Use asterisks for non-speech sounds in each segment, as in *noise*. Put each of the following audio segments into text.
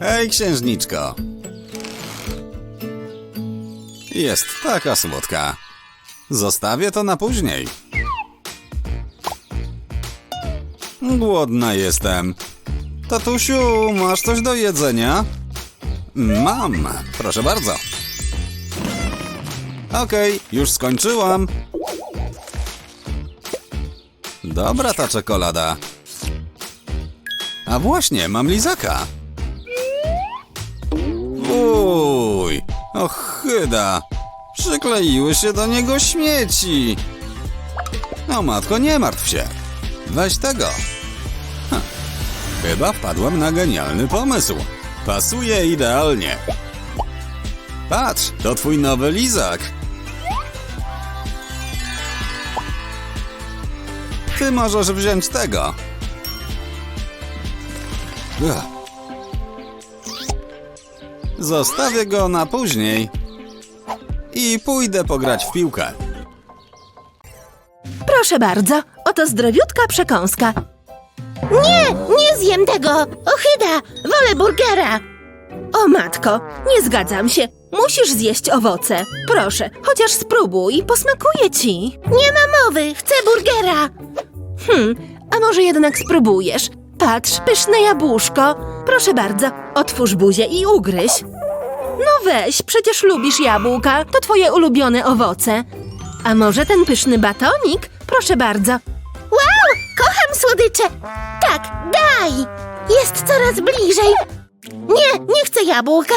Hej, księżniczko. Jest taka słodka. Zostawię to na później. Głodna jestem. Tatusiu, masz coś do jedzenia? Mam, proszę bardzo. Okej, już skończyłam. Dobra ta czekolada. A właśnie, mam lizaka. Uj, ochyda. Przykleiły się do niego śmieci. No matko, nie martw się. Weź tego. Hm. Chyba wpadłem na genialny pomysł. Pasuje idealnie. Patrz, to twój nowy lizak. Ty możesz wziąć tego. Ugh. Zostawię go na później. I pójdę pograć w piłkę. Proszę bardzo, oto zdrowiutka przekąska. Nie, nie zjem tego! Ochyda! Wolę burgera! O matko, nie zgadzam się. Musisz zjeść owoce. Proszę, chociaż spróbuj, posmakuje ci. Nie ma mowy! Chcę burgera! Hmm, a może jednak spróbujesz? Patrz, pyszne jabłuszko. Proszę bardzo, otwórz buzię i ugryź. No weź, przecież lubisz jabłka, to twoje ulubione owoce. A może ten pyszny batonik? Proszę bardzo. Wow! Kocham słodycze! Tak, daj! Jest coraz bliżej! Nie, nie chcę jabłka!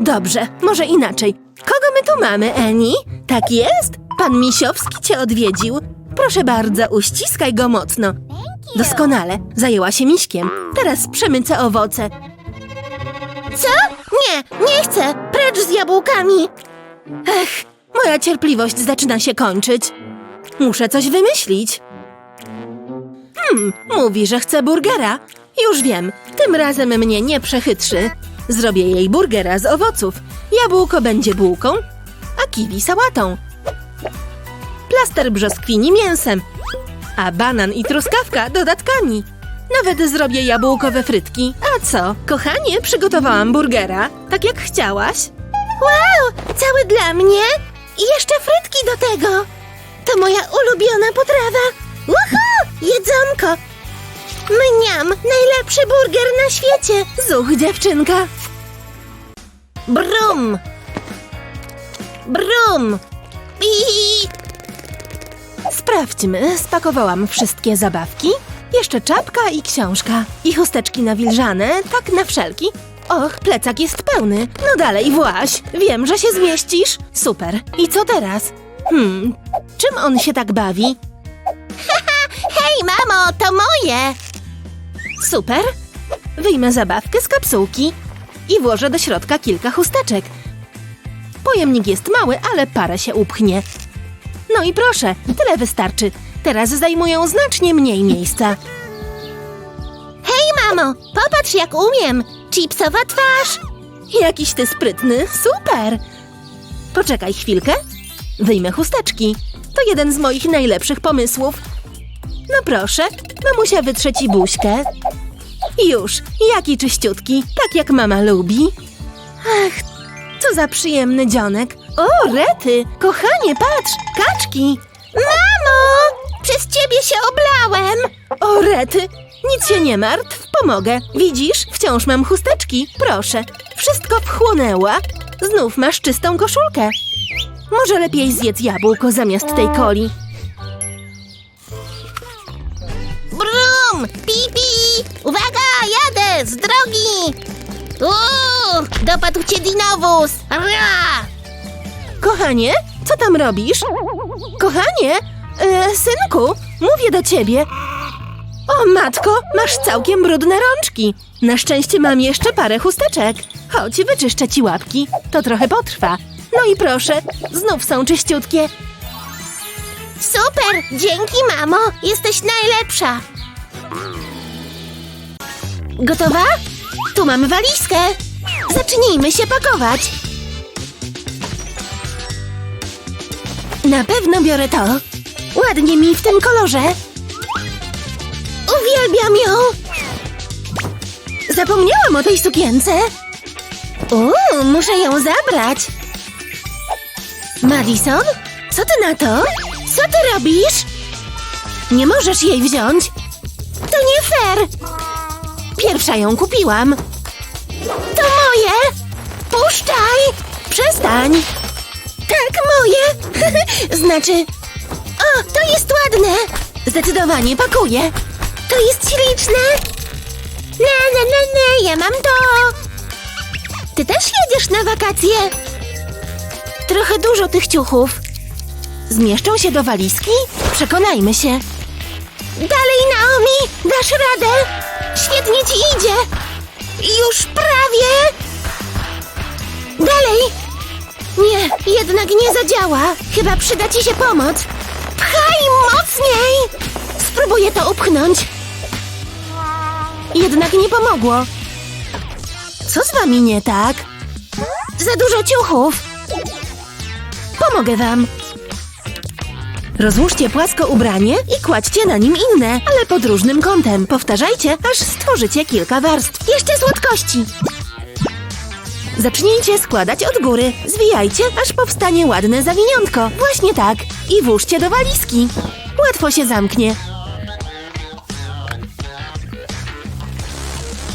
Dobrze, może inaczej. Kogo my tu mamy, Eni? Tak jest? Pan Misiowski cię odwiedził. Proszę bardzo, uściskaj go mocno. Doskonale, zajęła się miśkiem. Teraz przemycę owoce. Co? Nie, nie chcę! Precz z jabłkami! Ech, moja cierpliwość zaczyna się kończyć. Muszę coś wymyślić. Hmm, mówi, że chce burgera. Już wiem, tym razem mnie nie przechytrzy. Zrobię jej burgera z owoców. Jabłko będzie bułką, a kiwi sałatą. Plaster brzoskwini mięsem, a banan i truskawka dodatkami. Nawet zrobię jabłkowe frytki. A co, kochanie, przygotowałam burgera, tak jak chciałaś. Wow! Cały dla mnie? I jeszcze frytki do tego! To moja ulubiona potrawa! Uhu! Jedzonko! Mniam! Najlepszy burger na świecie! Zuch, dziewczynka. Brum! Brum! I Sprawdźmy, spakowałam wszystkie zabawki. Jeszcze czapka i książka. I chusteczki nawilżane, tak na wszelki. Och, plecak jest pełny. No dalej, właś. Wiem, że się zmieścisz. Super. I co teraz? Hmm, czym on się tak bawi? *laughs* Hej, mamo, to moje! Super. Wyjmę zabawkę z kapsułki i włożę do środka kilka chusteczek. Pojemnik jest mały, ale parę się upchnie. No i proszę, tyle wystarczy. Teraz zajmują znacznie mniej miejsca. Hej, mamo, popatrz jak umiem! Chipsowa twarz! Jakiś ty sprytny, super! Poczekaj chwilkę. Wyjmę chusteczki. To jeden z moich najlepszych pomysłów. No proszę, mamusia wytrze ci buźkę. Już, jaki czyściutki, tak jak mama lubi. Ach, co za przyjemny dzionek. O, rety, kochanie, patrz, kaczki. Mamo! Przez ciebie się oblałem! O, rety, nic się nie martw, pomogę. Widzisz, wciąż mam chusteczki. Proszę, wszystko wchłonęła. Znów masz czystą koszulkę. Może lepiej zjedz jabłko zamiast tej coli. Brum! Pipi! Uwaga, jadę! Z drogi! Uuu! Dopadł cię dinowóz! Ra! Kochanie, co tam robisz? Kochanie, e, synku, mówię do ciebie. O matko, masz całkiem brudne rączki. Na szczęście mam jeszcze parę chusteczek. Chodź, wyczyszczę ci łapki. To trochę potrwa. No i proszę, znów są czyściutkie. Super! Dzięki, mamo! Jesteś najlepsza! Gotowa? Tu mam walizkę. Zacznijmy się pakować. Na pewno biorę to. Ładnie mi w tym kolorze. Uwielbiam ją! Zapomniałam o tej sukience. Uuu, muszę ją zabrać. Madison, co ty na to? Co ty robisz? Nie możesz jej wziąć. To nie fair. Pierwsza ją kupiłam. To moje. Puszczaj. Przestań. Tak, moje. *laughs* znaczy... O, to jest ładne. Zdecydowanie pakuję. To jest śliczne. Na, na, na, na, ja mam to. Ty też jedziesz na wakacje? Trochę dużo tych ciuchów. Zmieszczą się do walizki? Przekonajmy się. Dalej, Naomi, dasz radę. Świetnie ci idzie. Już prawie. Dalej. Nie, jednak nie zadziała. Chyba przyda ci się pomoc. Pchaj mocniej. Spróbuję to upchnąć. Jednak nie pomogło. Co z wami nie tak? Za dużo ciuchów. Pomogę wam. Rozłóżcie płasko ubranie i kładźcie na nim inne, ale pod różnym kątem. Powtarzajcie, aż stworzycie kilka warstw. Jeszcze słodkości. Zacznijcie składać od góry. Zwijajcie, aż powstanie ładne zawiniątko. Właśnie tak. I włóżcie do walizki. Łatwo się zamknie.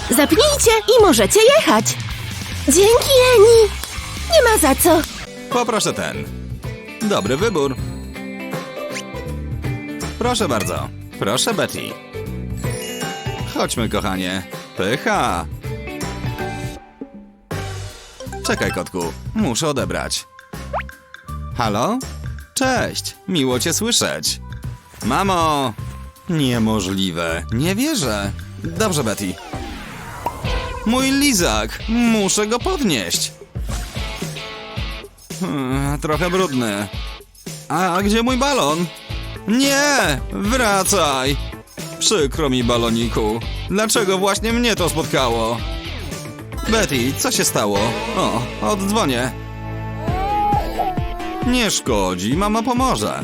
Zapnijcie i możecie jechać. Dzięki, Eni. Nie ma za co. Poproszę ten. Dobry wybór. Proszę bardzo. Proszę, Betty. Chodźmy, kochanie. Pycha. Czekaj, kotku. Muszę odebrać. Halo? Cześć. Miło cię słyszeć. Mamo! Niemożliwe. Nie wierzę. Dobrze, Betty. Mój lizak. Muszę go podnieść. Hmm, trochę brudny. A gdzie mój balon? Nie! Wracaj! Przykro mi, baloniku. Dlaczego właśnie mnie to spotkało? Betty, co się stało? O, oddzwonię. Nie szkodzi, mama pomoże.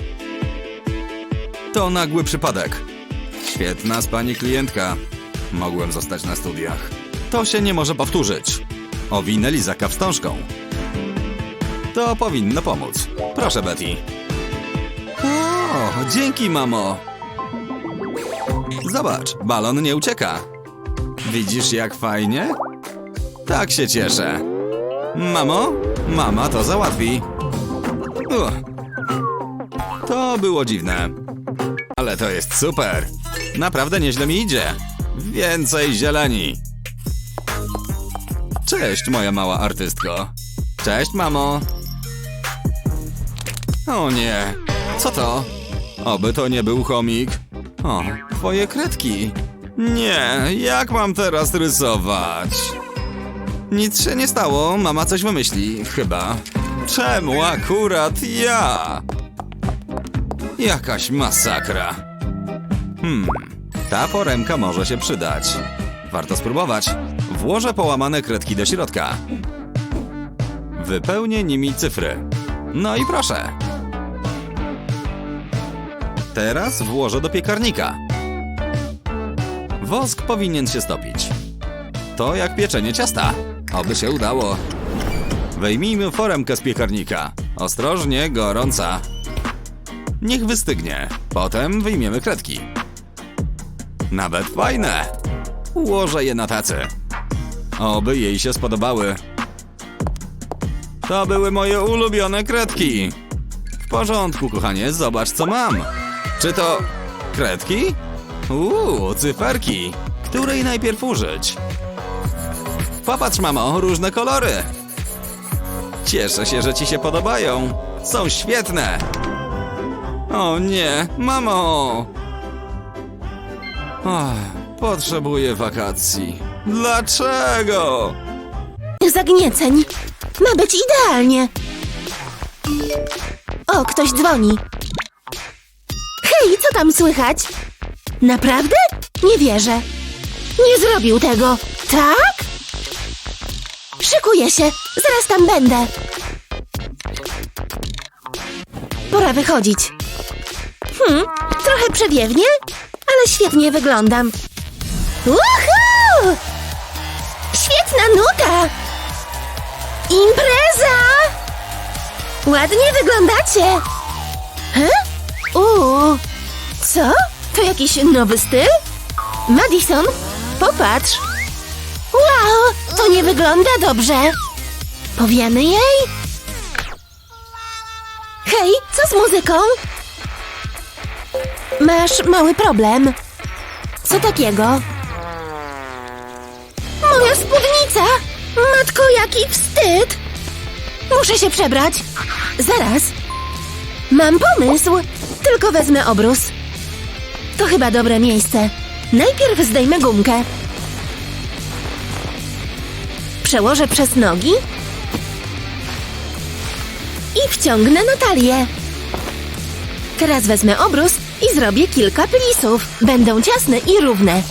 To nagły przypadek. Świetna z pani klientka. Mogłem zostać na studiach. To się nie może powtórzyć. Owinę lizaka wstążką. To powinno pomóc. Proszę, Betty. O, dzięki, mamo. Zobacz, balon nie ucieka. Widzisz, jak fajnie? Tak się cieszę. Mamo, mama to załatwi. Uch. To było dziwne. Ale to jest super. Naprawdę nieźle mi idzie. Więcej zieleni. Cześć, moja mała artystko. Cześć, mamo. O nie, co to? Oby to nie był chomik. O, twoje kredki. Nie, jak mam teraz rysować? Nic się nie stało, mama coś wymyśli, chyba. Czemu akurat ja? Jakaś masakra. Hmm, ta foremka może się przydać. Warto spróbować. Włożę połamane kredki do środka. Wypełnię nimi cyfry. No i proszę. Teraz włożę do piekarnika. Wosk powinien się stopić. To jak pieczenie ciasta. Oby się udało. Wyjmijmy foremkę z piekarnika. Ostrożnie, gorąca. Niech wystygnie. Potem wyjmiemy kredki. Nawet fajne. Ułożę je na tacy. Oby jej się spodobały. To były moje ulubione kredki. W porządku, kochanie, zobacz co mam. Czy to kredki? Uuu, cyferki. Której najpierw użyć? Popatrz, mamo, różne kolory. Cieszę się, że ci się podobają. Są świetne. O nie, mamo. Och, potrzebuję wakacji. Dlaczego? Zagnieceń. Ma być idealnie. O, ktoś dzwoni. Hej, co tam słychać? Naprawdę? Nie wierzę. Nie zrobił tego. Tak? Szykuję się. Zaraz tam będę. Pora wychodzić. Hmm, trochę przewiewnie, ale świetnie wyglądam. Uhu! Świetna nuta! Impreza! Ładnie wyglądacie! He? Uuu, co? To jakiś nowy styl? Madison, popatrz. Nie wygląda dobrze. Powiemy jej? Hej, co z muzyką? Masz mały problem. Co takiego? Moja spódnica! Matko, jaki wstyd! Muszę się przebrać. Zaraz. Mam pomysł. Tylko wezmę obrus. To chyba dobre miejsce. Najpierw zdejmę gumkę. Przełożę przez nogi. I wciągnę na talię. Teraz wezmę obrus i zrobię kilka plisów. Będą ciasne i równe.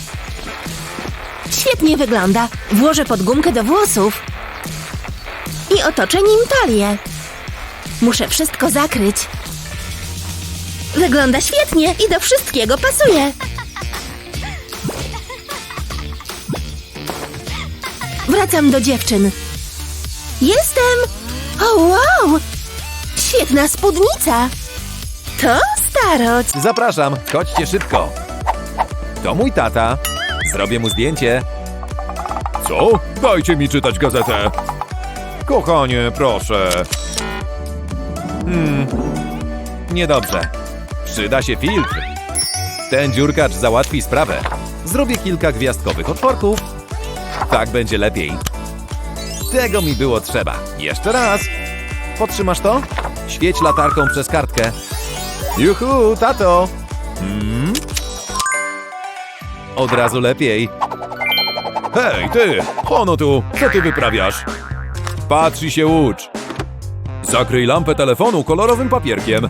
Świetnie wygląda. Włożę pod gumkę do włosów i otoczę nim talię. Muszę wszystko zakryć. Wygląda świetnie i do wszystkiego pasuje. Wracam do dziewczyn. Jestem! O wow! Świetna spódnica! To starość. Zapraszam, chodźcie szybko. To mój tata. Zrobię mu zdjęcie. Co? Dajcie mi czytać gazetę. Kochanie, proszę. Hmm. Niedobrze. Przyda się filtr. Ten dziurkacz załatwi sprawę. Zrobię kilka gwiazdkowych otworków. Tak będzie lepiej. Tego mi było trzeba. Jeszcze raz. Potrzymasz to? Świeć latarką przez kartkę. Juhu, tato! Hmm? Od razu lepiej. Hej, ty! Ono tu! Co ty wyprawiasz? Patrz i się ucz. Zakryj lampę telefonu kolorowym papierkiem.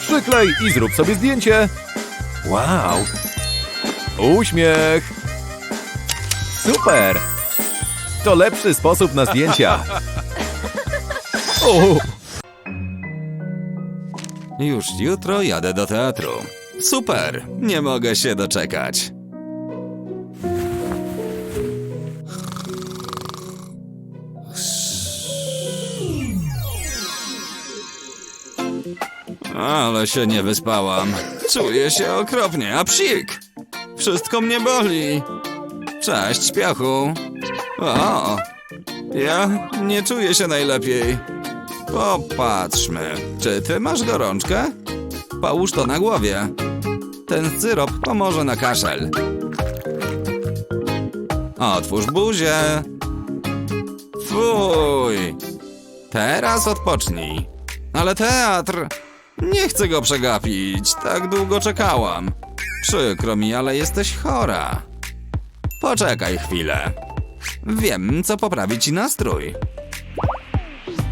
Przyklej i zrób sobie zdjęcie. Wow! Uśmiech! Super! To lepszy sposób na zdjęcia. O! Już jutro jadę do teatru. Super, nie mogę się doczekać. Ale się nie wyspałam. Czuję się okropnie, a psik! Wszystko mnie boli. Cześć, śpiochu. O, ja nie czuję się najlepiej. Popatrzmy, czy ty masz gorączkę? Połóż to na głowie. Ten syrop pomoże na kaszel. Otwórz buzię. Fuj. Teraz odpocznij. Ale teatr. Nie chcę go przegapić. Tak długo czekałam. Przykro mi, ale jesteś chora. Poczekaj chwilę. Wiem, co poprawi ci nastrój.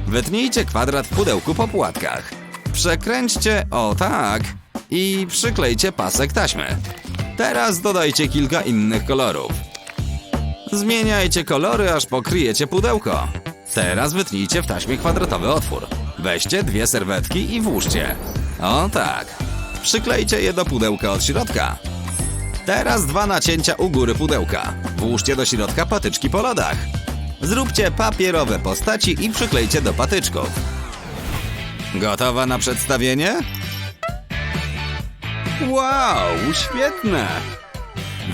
Wytnijcie kwadrat w pudełku po płatkach. Przekręćcie o tak i przyklejcie pasek taśmy. Teraz dodajcie kilka innych kolorów. Zmieniajcie kolory, aż pokryjecie pudełko. Teraz wytnijcie w taśmie kwadratowy otwór. Weźcie dwie serwetki i włóżcie. O tak. Przyklejcie je do pudełka od środka. Teraz dwa nacięcia u góry pudełka. Włóżcie do środka patyczki po lodach. Zróbcie papierowe postaci i przyklejcie do patyczków. Gotowa na przedstawienie? Wow, świetne!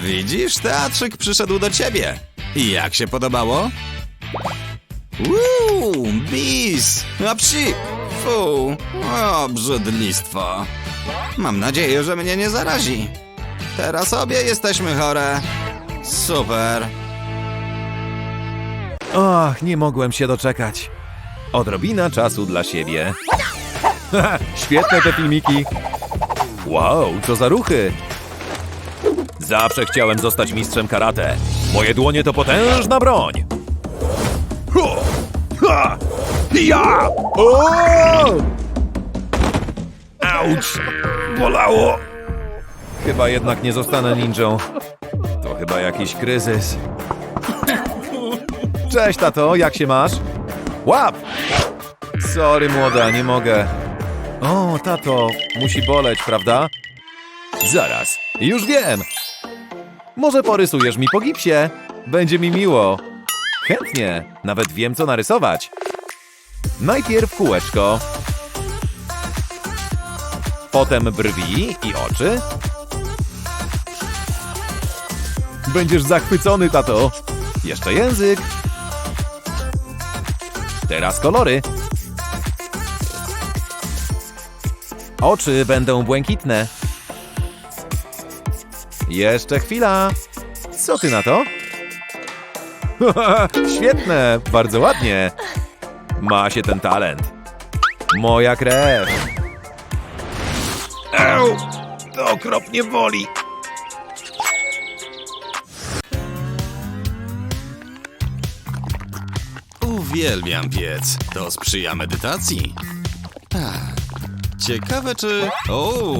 Widzisz, teatrzyk przyszedł do ciebie. Jak się podobało? Uuu, bis! A psi! Fu, o, brzydlistwo. Mam nadzieję, że mnie nie zarazi. Teraz obie jesteśmy chore. Super. Och, nie mogłem się doczekać. Odrobina czasu dla siebie. *laughs* Świetne te filmiki. Wow, co za ruchy. Zawsze chciałem zostać mistrzem karate. Moje dłonie to potężna broń. Ja! Auć! Bolało! Chyba jednak nie zostanę ninją. To chyba jakiś kryzys. Cześć, tato, jak się masz? Łap! Sorry, młoda, nie mogę. O, tato, musi boleć, prawda? Zaraz, już wiem. Może porysujesz mi po gipsie? Będzie mi miło. Chętnie, nawet wiem co narysować. Najpierw kółeczko. Potem brwi i oczy. Będziesz zachwycony, tato. Jeszcze język. Teraz kolory. Oczy będą błękitne. Jeszcze chwila. Co ty na to? *laughs* Świetne, bardzo ładnie. Ma się ten talent. Moja krew. Eł, to okropnie boli. Uwielbiam piec. To sprzyja medytacji. Ach, ciekawe czy... O!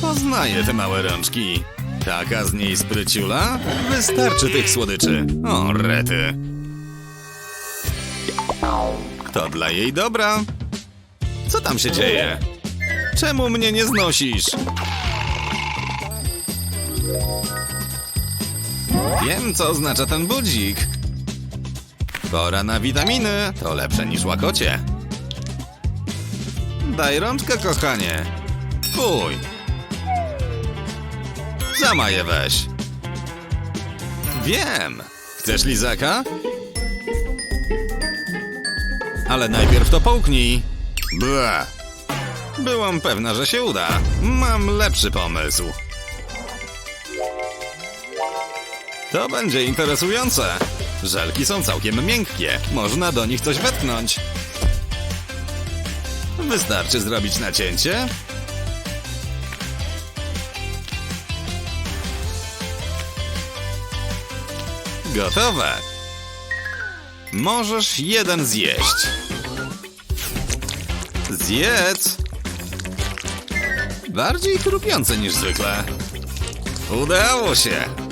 Poznaję te małe rączki. Taka z niej spryciula? Wystarczy tych słodyczy. O, rety. To dla jej dobra. Co tam się dzieje? Czemu mnie nie znosisz? Wiem, co oznacza ten budzik. Pora na witaminy. To lepsze niż łakocie. Daj rączkę, kochanie. Fuj. Sama je weź. Wiem. Chcesz lizaka? Ale najpierw to połknij. Ble. Byłam pewna, że się uda. Mam lepszy pomysł. To będzie interesujące. Żelki są całkiem miękkie. Można do nich coś wetknąć. Wystarczy zrobić nacięcie. Gotowe. Możesz jeden zjeść. Zjedz. Bardziej chrupiące niż zwykle. Udało się.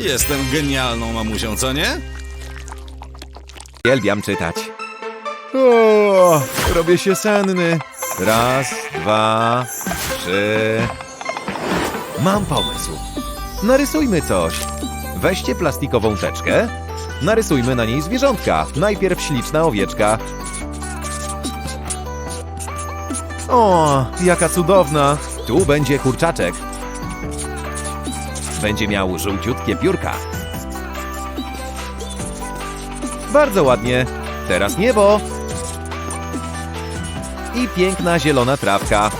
Jestem genialną mamusią, co nie? Uwielbiam czytać. O, robię się senny. Raz, dwa, trzy. Mam pomysł. Narysujmy coś. Weźcie plastikową teczkę. Narysujmy na niej zwierzątka. Najpierw śliczna owieczka. O, jaka cudowna. Tu będzie kurczaczek. Będzie miał żółciutkie piórka. Bardzo ładnie. Teraz niebo. I piękna zielona trawka.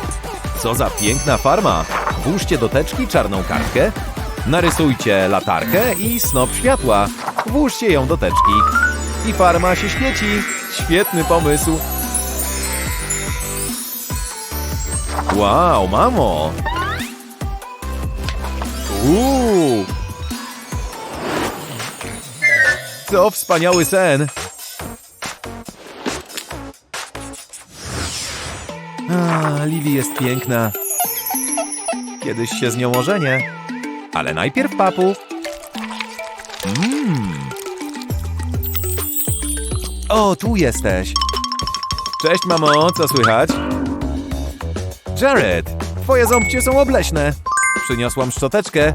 Co za piękna farma. Włóżcie do teczki czarną kartkę. Narysujcie latarkę i snop światła. Włóżcie ją do teczki. I farma się świeci. Świetny pomysł. Wow, mamo. Uuu. To wspaniały sen. A, Lili jest piękna. Kiedyś się z nią ożenię. Ale najpierw papu. Mmm. O, tu jesteś. Cześć, mamo, co słychać? Jared, twoje ząbcie są obleśne. Przyniosłam szczoteczkę.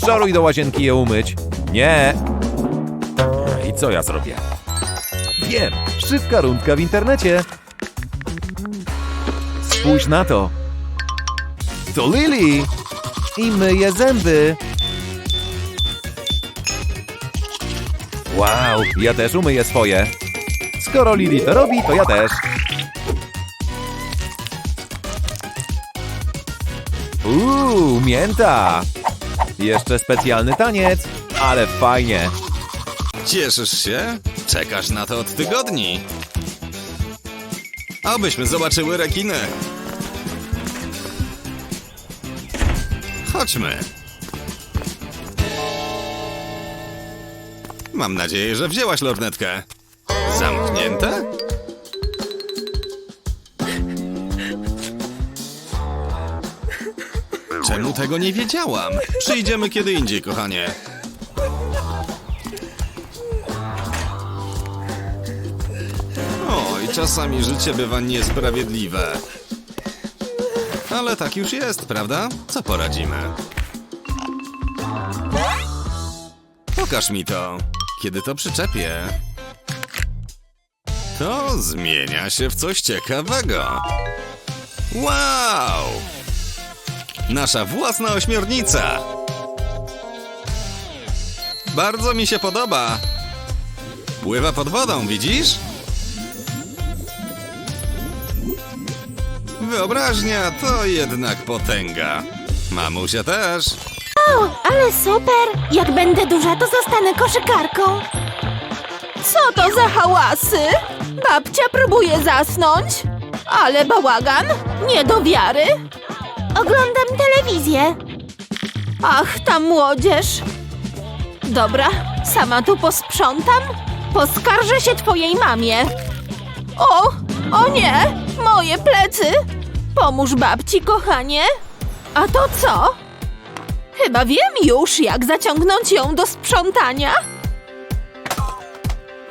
Szoruj do łazienki je umyć. Nie. I co ja zrobię? Wiem, szybka rundka w internecie. Spójrz na to. To Lily. I myje zęby. Wow, ja też umyję swoje. Skoro Lily to robi, to ja też. Uuu, mięta. Jeszcze specjalny taniec, ale fajnie. Cieszysz się? Czekasz na to od tygodni. Abyśmy zobaczyły rekiny. Chodźmy. Mam nadzieję, że wzięłaś lornetkę. Zamknięte? Tego nie wiedziałam? Przyjdziemy kiedy indziej, kochanie. Oj, czasami życie bywa niesprawiedliwe. Ale tak już jest, prawda? Co poradzimy? Pokaż mi to. Kiedy to przyczepię, to zmienia się w coś ciekawego. Wow! Nasza własna ośmiornica. Bardzo mi się podoba. Pływa pod wodą, widzisz? Wyobraźnia to jednak potęga. Mamusia też. O, ale super! Jak będę duża, to zostanę koszykarką. Co to za hałasy? Babcia próbuje zasnąć? Ale bałagan? Nie do wiary? Oglądam telewizję. Ach, ta młodzież. Dobra, sama tu posprzątam. Poskarżę się twojej mamie. O, o nie, moje plecy. Pomóż babci, kochanie. A to co? Chyba wiem już, jak zaciągnąć ją do sprzątania.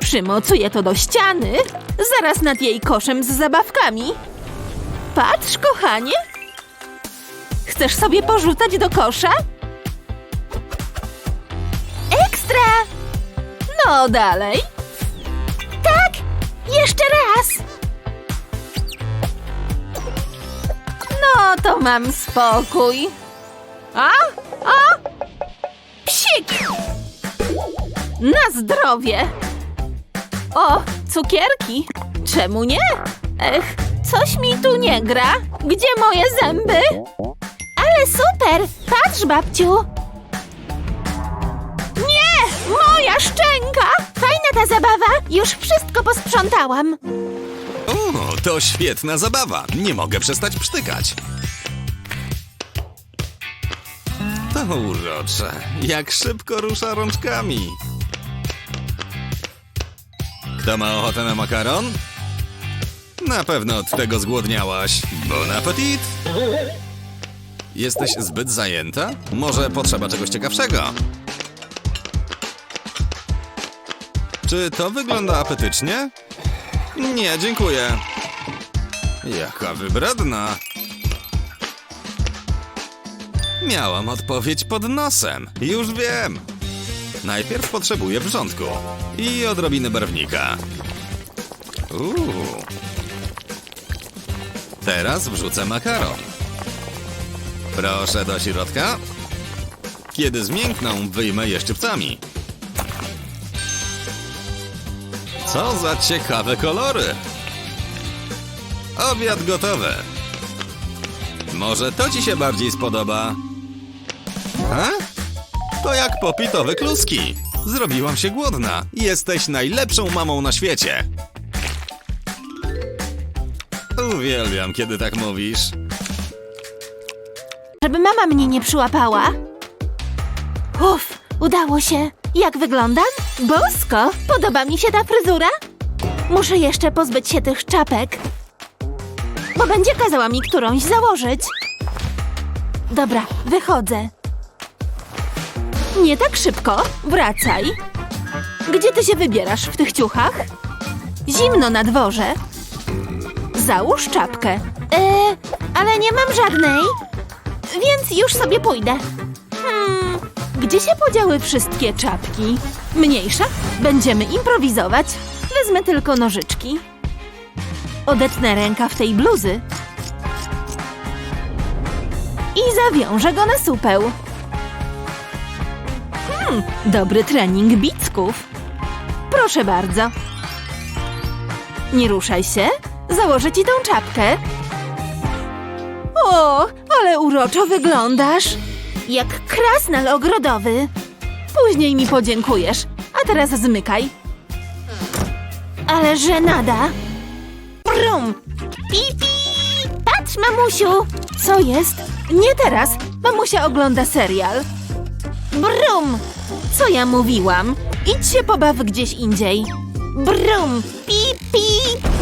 Przymocuję to do ściany, zaraz nad jej koszem z zabawkami. Patrz, kochanie. Chcesz sobie porzucać do kosza? Ekstra! No dalej. Tak! Jeszcze raz! No to mam spokój. A? A? Psik! Na zdrowie! O, cukierki! Czemu nie? Ech, coś mi tu nie gra. Gdzie moje zęby? Super! Patrz, babciu! Nie! Moja szczęka! Fajna ta zabawa! Już wszystko posprzątałam. O, to świetna zabawa. Nie mogę przestać przytykać. To urocze. Jak szybko rusza rączkami. Kto ma ochotę na makaron? Na pewno od tego zgłodniałaś. Bon appetit! Jesteś zbyt zajęta? Może potrzeba czegoś ciekawszego? Czy to wygląda apetycznie? Nie, dziękuję. Jaka wybredna. Miałam odpowiedź pod nosem. Już wiem. Najpierw potrzebuję wrzątku i odrobiny barwnika. Uuu. Teraz wrzucę makaron. Proszę do środka. Kiedy zmiękną, wyjmę je szczypcami. Co za ciekawe kolory! Obiad gotowy. Może to ci się bardziej spodoba? A? To jak popitowe kluski. Zrobiłam się głodna. Jesteś najlepszą mamą na świecie. Uwielbiam, kiedy tak mówisz. Mama mnie nie przyłapała. Uff, udało się. Jak wyglądam? Bosko! Podoba mi się ta fryzura? Muszę jeszcze pozbyć się tych czapek. Bo będzie kazała mi którąś założyć. Dobra, wychodzę. Nie tak szybko. Wracaj. Gdzie ty się wybierasz w tych ciuchach? Zimno na dworze. Załóż czapkę. Eee, ale nie mam żadnej. Więc już sobie pójdę. Hmm, gdzie się podziały wszystkie czapki? Mniejsza? Będziemy improwizować. Wezmę tylko nożyczki. Odetnę rękaw tej bluzy. I zawiążę go na supeł. Hmm, dobry trening bicków. Proszę bardzo. Nie ruszaj się. Założę ci tą czapkę. O, ale uroczo wyglądasz. Jak krasnal ogrodowy. Później mi podziękujesz. A teraz zmykaj. Ale żenada. Brum! Pipi! Patrz, mamusiu! Co jest? Nie teraz. Mamusia ogląda serial. Brum! Co ja mówiłam? Idź się pobaw gdzieś indziej. Brum! Pipi!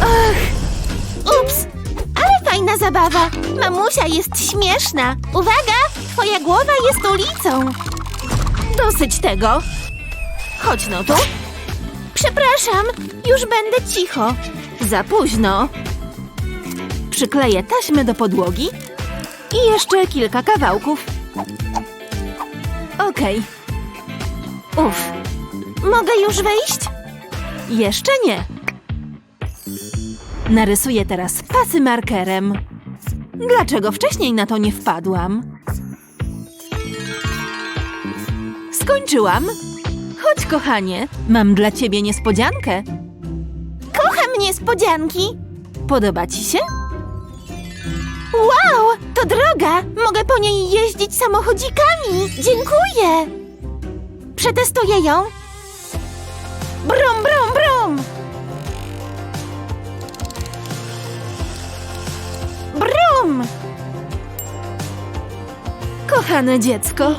Ach! Ups! Fajna zabawa! Mamusia jest śmieszna! Uwaga! Twoja głowa jest ulicą! Dosyć tego. Chodź no tu. Przepraszam, już będę cicho. Za późno. Przykleję taśmę do podłogi i jeszcze kilka kawałków. Okej. Uf, Mogę już wyjść? Jeszcze nie. Narysuję teraz pasy markerem. Dlaczego wcześniej na to nie wpadłam? Skończyłam. Chodź, kochanie, mam dla ciebie niespodziankę. Kocham niespodzianki. Podoba ci się? Wow, to droga! Mogę po niej jeździć samochodzikami! Dziękuję! Przetestuję ją. Brum, brum, brum! Kochane dziecko,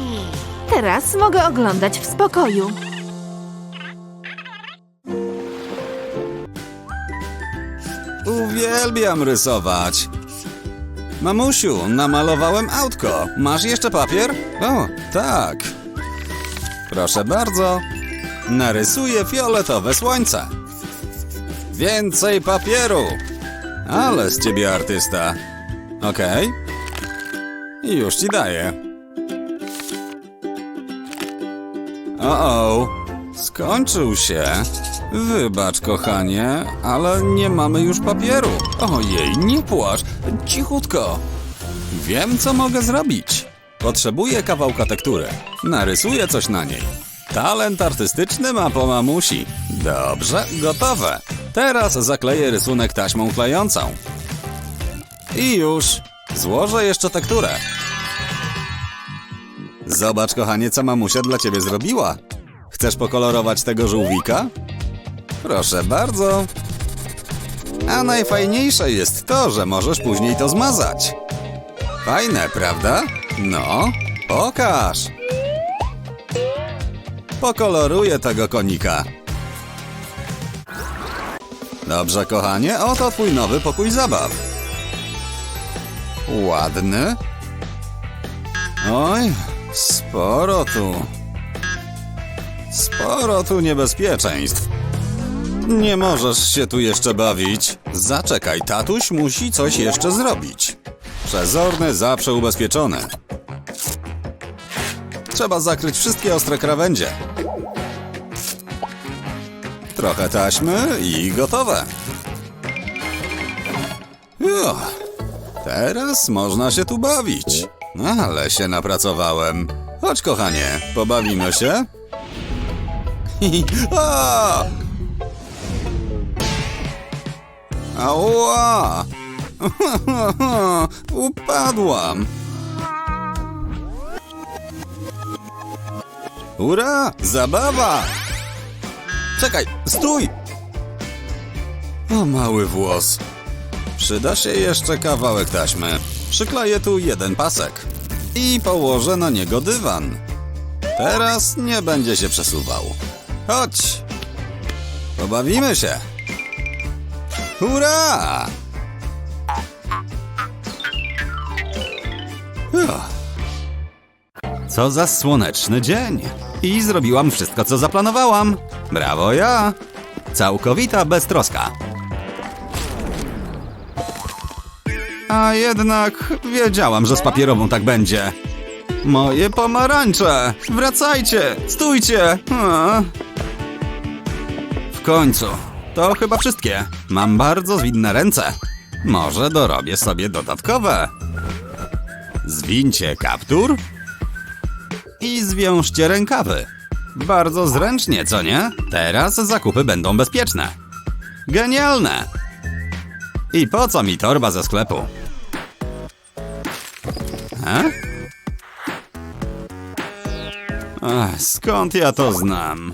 teraz mogę oglądać w spokoju. Uwielbiam rysować. Mamusiu, namalowałem autko. Masz jeszcze papier? O, tak. Proszę bardzo. Narysuję fioletowe słońce. Więcej papieru. Ale z ciebie artysta. Okej. I Już ci daję. O-o, skończył się. Wybacz, kochanie, ale nie mamy już papieru. Ojej, nie płacz. Cichutko. Wiem, co mogę zrobić. Potrzebuję kawałka tektury. Narysuję coś na niej. Talent artystyczny ma po mamusi. Dobrze, gotowe. Teraz zakleję rysunek taśmą klejącą. I już. Złożę jeszcze tekturę. Zobacz, kochanie, co mamusia dla ciebie zrobiła. Chcesz pokolorować tego żółwika? Proszę bardzo. A najfajniejsze jest to, że możesz później to zmazać. Fajne, prawda? No, pokaż. Pokoloruję tego konika. Dobrze, kochanie, oto twój nowy pokój zabaw. Ładny. Oj, sporo tu. Sporo tu niebezpieczeństw. Nie możesz się tu jeszcze bawić. Zaczekaj, tatuś musi coś jeszcze zrobić. Przezorny zawsze ubezpieczony. Trzeba zakryć wszystkie ostre krawędzie. Trochę taśmy i gotowe. Jo, teraz można się tu bawić. Ale się napracowałem. Chodź, kochanie, pobawimy się. *laughs* A! Ała! *laughs* Upadłam! Ura! Zabawa! Czekaj, stój! O, mały włos. Przyda się jeszcze kawałek taśmy. Przykleję tu jeden pasek. I położę na niego dywan. Teraz nie będzie się przesuwał. Chodź! Pobawimy się! Hurra! Co za słoneczny dzień! I zrobiłam wszystko, co zaplanowałam. Brawo ja! Całkowita beztroska. A jednak wiedziałam, że z papierową tak będzie. Moje pomarańcze! Wracajcie! Stójcie! W końcu. To chyba wszystkie. Mam bardzo zwinne ręce. Może dorobię sobie dodatkowe. Zwincie kaptur i zwiążcie rękawy. Bardzo zręcznie, co nie? Teraz zakupy będą bezpieczne. Genialne! I po co mi torba ze sklepu? E? Ach, skąd ja to znam?